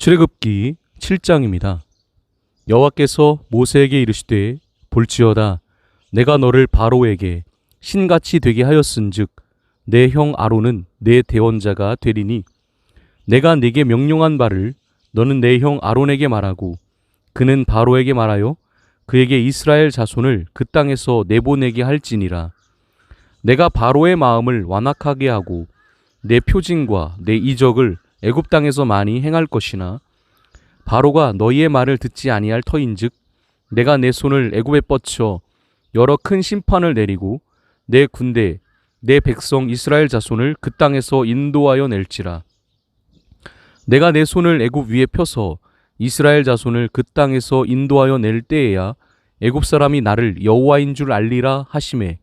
출애굽기 7장입니다. 여호와께서 모세에게 이르시되 볼지어다 내가 너를 바로에게 신같이 되게 하였은즉 내 형 아론은 내 대원자가 되리니 내가 네게 명령한 바를 너는 내 형 아론에게 말하고 그는 바로에게 말하여 그에게 이스라엘 자손을 그 땅에서 내보내게 할지니라 내가 바로의 마음을 완악하게 하고 내 표징과 내 이적을 애굽 땅에서 많이 행할 것이나 바로가 너희의 말을 듣지 아니할 터인즉 내가 내 손을 애굽에 뻗쳐 여러 큰 심판을 내리고 내 군대 내 백성 이스라엘 자손을 그 땅에서 인도하여 낼지라. 내가 내 손을 애굽 위에 펴서 이스라엘 자손을 그 땅에서 인도하여 낼 때에야 애굽 사람이 나를 여호와인 줄 알리라 하심에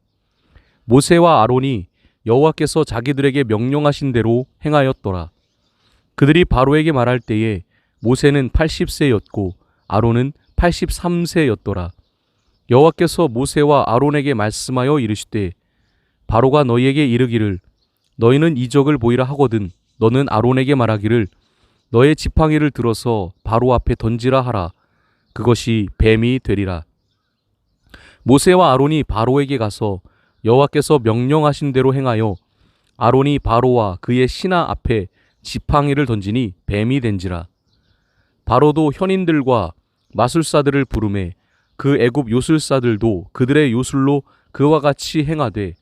모세와 아론이 여호와께서 자기들에게 명령하신 대로 행하였더라 그들이 바로에게 말할 때에 모세는 80세였고 아론은 83세였더라. 여호와께서 모세와 아론에게 말씀하여 이르시되 바로가 너희에게 이르기를 너희는 이적을 보이라 하거든 너는 아론에게 말하기를 너의 지팡이를 들어서 바로 앞에 던지라 하라 그것이 뱀이 되리라. 모세와 아론이 바로에게 가서 여호와께서 명령하신 대로 행하여 아론이 바로와 그의 신하 앞에 지팡이를 던지니 뱀이 된지라. 바로도 현인들과 마술사들을 부르매 그 애굽 요술사들도 그들의 요술로 그와 같이 행하되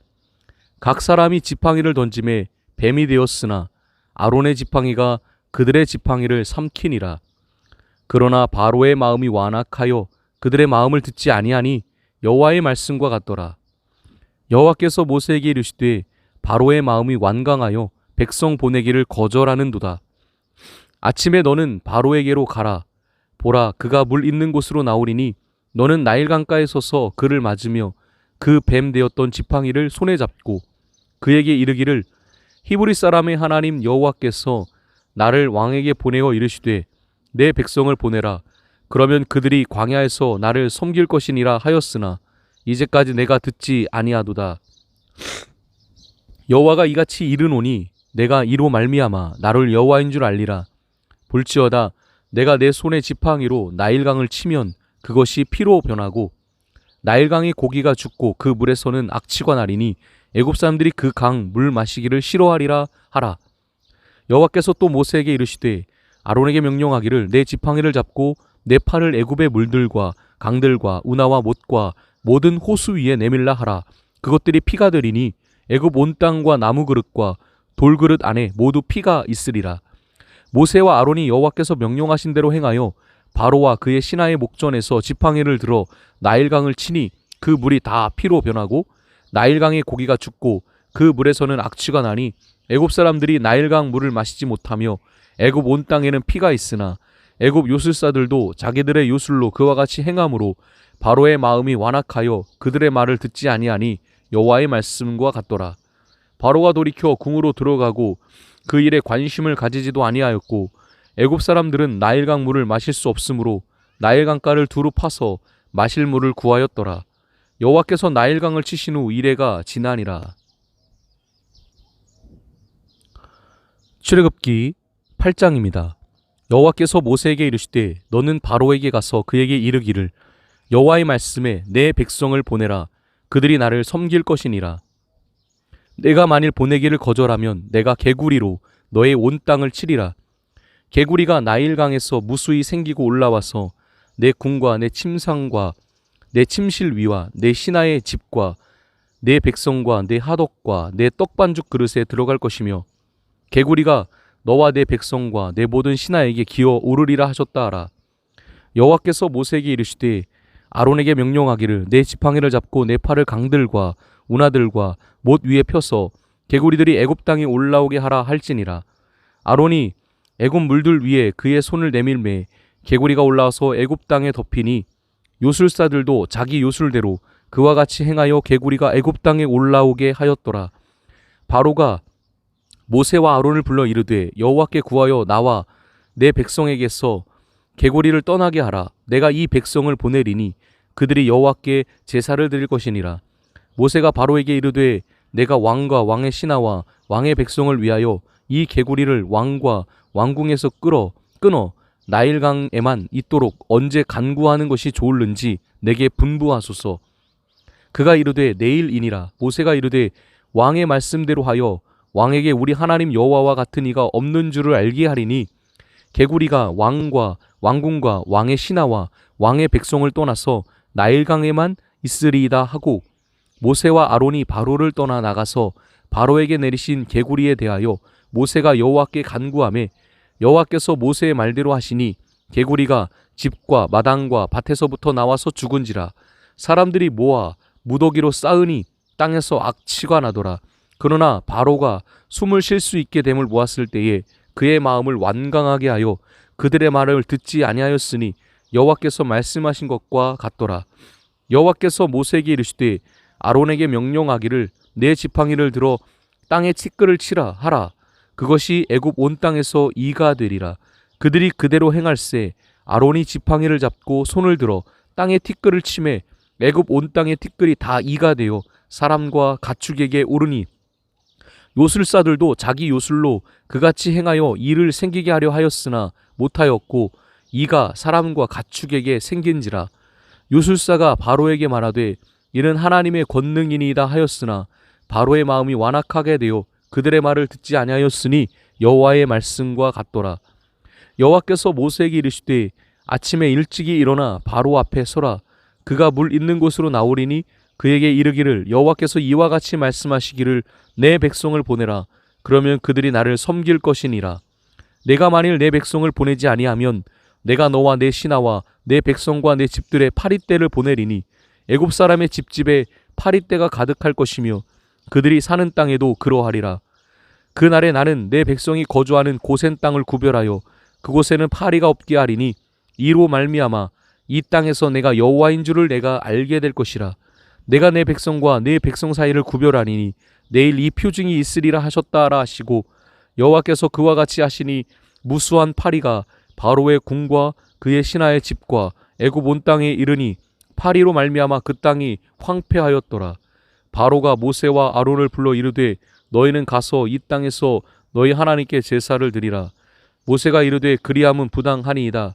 각 사람이 지팡이를 던짐에 뱀이 되었으나 아론의 지팡이가 그들의 지팡이를 삼키니라. 그러나 바로의 마음이 완악하여 그들의 마음을 듣지 아니하니 여호와의 말씀과 같더라. 여호와께서 모세에게 이르시되 바로의 마음이 완강하여 백성 보내기를 거절하는도다. 아침에 너는 바로에게로 가라. 보라, 그가 물 있는 곳으로 나오리니 너는 나일 강가에 서서 그를 맞으며 그 뱀 되었던 지팡이를 손에 잡고 그에게 이르기를 히브리 사람의 하나님 여호와께서 나를 왕에게 보내어 이르시되 내 백성을 보내라. 그러면 그들이 광야에서 나를 섬길 것이니라 하였으나 이제까지 내가 듣지 아니하도다. 여호와가 이같이 이르노니 내가 이로 말미암아 나를 여호와인 줄 알리라. 볼지어다 내가 내 손의 지팡이로 나일강을 치면 그것이 피로 변하고 나일강의 고기가 죽고 그 물에서는 악취가 나리니 애굽 사람들이 그 강 물 마시기를 싫어하리라 하라. 여호와께서 또 모세에게 이르시되 아론에게 명령하기를 내 지팡이를 잡고 내 팔을 애굽의 물들과 강들과 운하와 못과 모든 호수 위에 내밀라 하라. 그것들이 피가 되리니 애굽 온 땅과 나무 그릇과 돌그릇 안에 모두 피가 있으리라. 모세와 아론이 여호와께서 명령하신 대로 행하여 바로와 그의 신하의 목전에서 지팡이를 들어 나일강을 치니 그 물이 다 피로 변하고 나일강의 고기가 죽고 그 물에서는 악취가 나니 애굽 사람들이 나일강 물을 마시지 못하며 애굽 온 땅에는 피가 있으나 애굽 요술사들도 자기들의 요술로 그와 같이 행함으로 바로의 마음이 완악하여 그들의 말을 듣지 아니하니 여호와의 말씀과 같더라. 바로가 돌이켜 궁으로 들어가고 그 일에 관심을 가지지도 아니하였고 애굽 사람들은 나일강 물을 마실 수 없으므로 나일강가를 두루 파서 마실 물을 구하였더라. 여호와께서 나일강을 치신 후 이래가 지나니라. 출애굽기 8장입니다. 여호와께서 모세에게 이르시되 너는 바로에게 가서 그에게 이르기를 여호와의 말씀에 내 백성을 보내라 그들이 나를 섬길 것이니라. 내가 만일 보내기를 거절하면 내가 개구리로 너의 온 땅을 치리라. 개구리가 나일강에서 무수히 생기고 올라와서 내 궁과 내 침상과 내 침실 위와 내 신하의 집과 내 백성과 내 하덕과 내 떡반죽 그릇에 들어갈 것이며 개구리가 너와 내 백성과 내 모든 신하에게 기어 오르리라 하셨다 하라. 여호와께서 모세에게 이르시되 아론에게 명령하기를 내 지팡이를 잡고 내 팔을 강들과 운하들과 못 위에 펴서 개구리들이 애굽 땅에 올라오게 하라 할지니라. 아론이 애굽 물들 위에 그의 손을 내밀매 개구리가 올라와서 애굽 땅에 덮이니 요술사들도 자기 요술대로 그와 같이 행하여 개구리가 애굽 땅에 올라오게 하였더라. 바로가 모세와 아론을 불러 이르되 여호와께 구하여 나와 내 백성에게서 개구리를 떠나게 하라. 내가 이 백성을 보내리니 그들이 여호와께 제사를 드릴 것이니라. 모세가 바로에게 이르되 내가 왕과 왕의 신하와 왕의 백성을 위하여 이 개구리를 왕과 왕궁에서 끌어 끊어 나일강에만 있도록 언제 간구하는 것이 좋을는지 내게 분부하소서. 그가 이르되 내일이니라 모세가 이르되 왕의 말씀대로 하여 왕에게 우리 하나님 여호와와 같은 이가 없는 줄을 알게 하리니 개구리가 왕과 왕궁과 왕의 신하와 왕의 백성을 떠나서 나일강에만 있으리이다 하고 모세와 아론이 바로를 떠나 나가서 바로에게 내리신 개구리에 대하여 모세가 여호와께 간구하매 여호와께서 모세의 말대로 하시니 개구리가 집과 마당과 밭에서부터 나와서 죽은지라 사람들이 모아 무더기로 쌓으니 땅에서 악취가 나더라. 그러나 바로가 숨을 쉴 수 있게 됨을 보았을 때에 그의 마음을 완강하게 하여 그들의 말을 듣지 아니하였으니 여호와께서 말씀하신 것과 같더라. 여호와께서 모세에게 이르시되 아론에게 명령하기를 내 지팡이를 들어 땅에 티끌을 치라 하라. 그것이 애굽 온 땅에서 이가 되리라. 그들이 그대로 행할세. 아론이 지팡이를 잡고 손을 들어 땅에 티끌을 치매 애굽 온 땅의 티끌이 다 이가 되어 사람과 가축에게 오르니 요술사들도 자기 요술로 그같이 행하여 일을 생기게 하려 하였으나 못하였고 이가 사람과 가축에게 생긴지라. 요술사가 바로에게 말하되 이는 하나님의 권능이니이다 하였으나 바로의 마음이 완악하게 되어 그들의 말을 듣지 아니하였으니 여호와의 말씀과 같더라. 여호와께서 모세에게 이르시되 아침에 일찍이 일어나 바로 앞에 서라. 그가 물 있는 곳으로 나오리니 그에게 이르기를 여호와께서 이와 같이 말씀하시기를 내 백성을 보내라. 그러면 그들이 나를 섬길 것이니라. 내가 만일 내 백성을 보내지 아니하면 내가 너와 내 신하와 내 백성과 내 집들의 파리떼를 보내리니 애굽 사람의 집집에 파리떼가 가득할 것이며 그들이 사는 땅에도 그러하리라. 그 날에 나는 내 백성이 거주하는 고센 땅을 구별하여 그곳에는 파리가 없게 하리니 이로 말미암아 이 땅에서 내가 여호와인 줄을 내가 알게 될 것이라 내가 내 백성과 내 백성 사이를 구별하리니 내일 이 표징이 있으리라 하셨다라 하시고 여호와께서 그와 같이 하시니 무수한 파리가 바로의 궁과 그의 신하의 집과 애굽 온 땅에 이르니 파리로 말미암아 그 땅이 황폐하였더라. 바로가 모세와 아론을 불러 이르되 너희는 가서 이 땅에서 너희 하나님께 제사를 드리라. 모세가 이르되 그리함은 부당하니이다.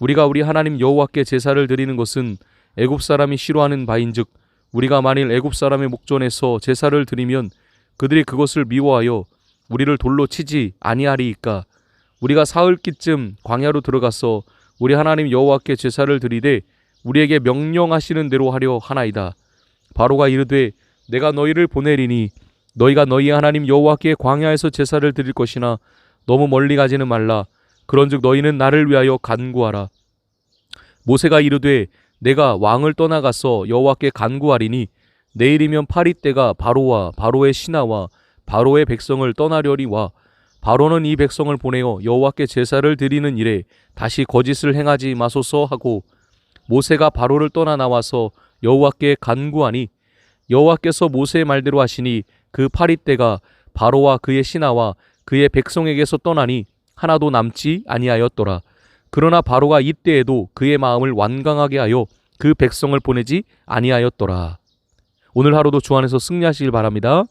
우리가 우리 하나님 여호와께 제사를 드리는 것은 애굽 사람이 싫어하는 바인즉 우리가 만일 애굽 사람의 목전에서 제사를 드리면 그들이 그것을 미워하여 우리를 돌로 치지 아니하리이까? 우리가 사흘기쯤 광야로 들어가서 우리 하나님 여호와께 제사를 드리되 우리에게 명령하시는 대로 하려 하나이다. 바로가 이르되 내가 너희를 보내리니 너희가 너희 하나님 여호와께 광야에서 제사를 드릴 것이나 너무 멀리 가지는 말라. 그런즉 너희는 나를 위하여 간구하라. 모세가 이르되 내가 왕을 떠나가서 여호와께 간구하리니 내일이면 파리떼가 바로와 바로의 신하와 바로의 백성을 떠나려리와 바로는 이 백성을 보내어 여호와께 제사를 드리는 일에 다시 거짓을 행하지 마소서 하고 모세가 바로를 떠나 나와서 여호와께 간구하니 여호와께서 모세의 말대로 하시니 그 파리떼가 바로와 그의 신하와 그의 백성에게서 떠나니 하나도 남지 아니하였더라. 그러나 바로가 이때에도 그의 마음을 완강하게 하여 그 백성을 보내지 아니하였더라. 오늘 하루도 주 안에서 승리하시길 바랍니다.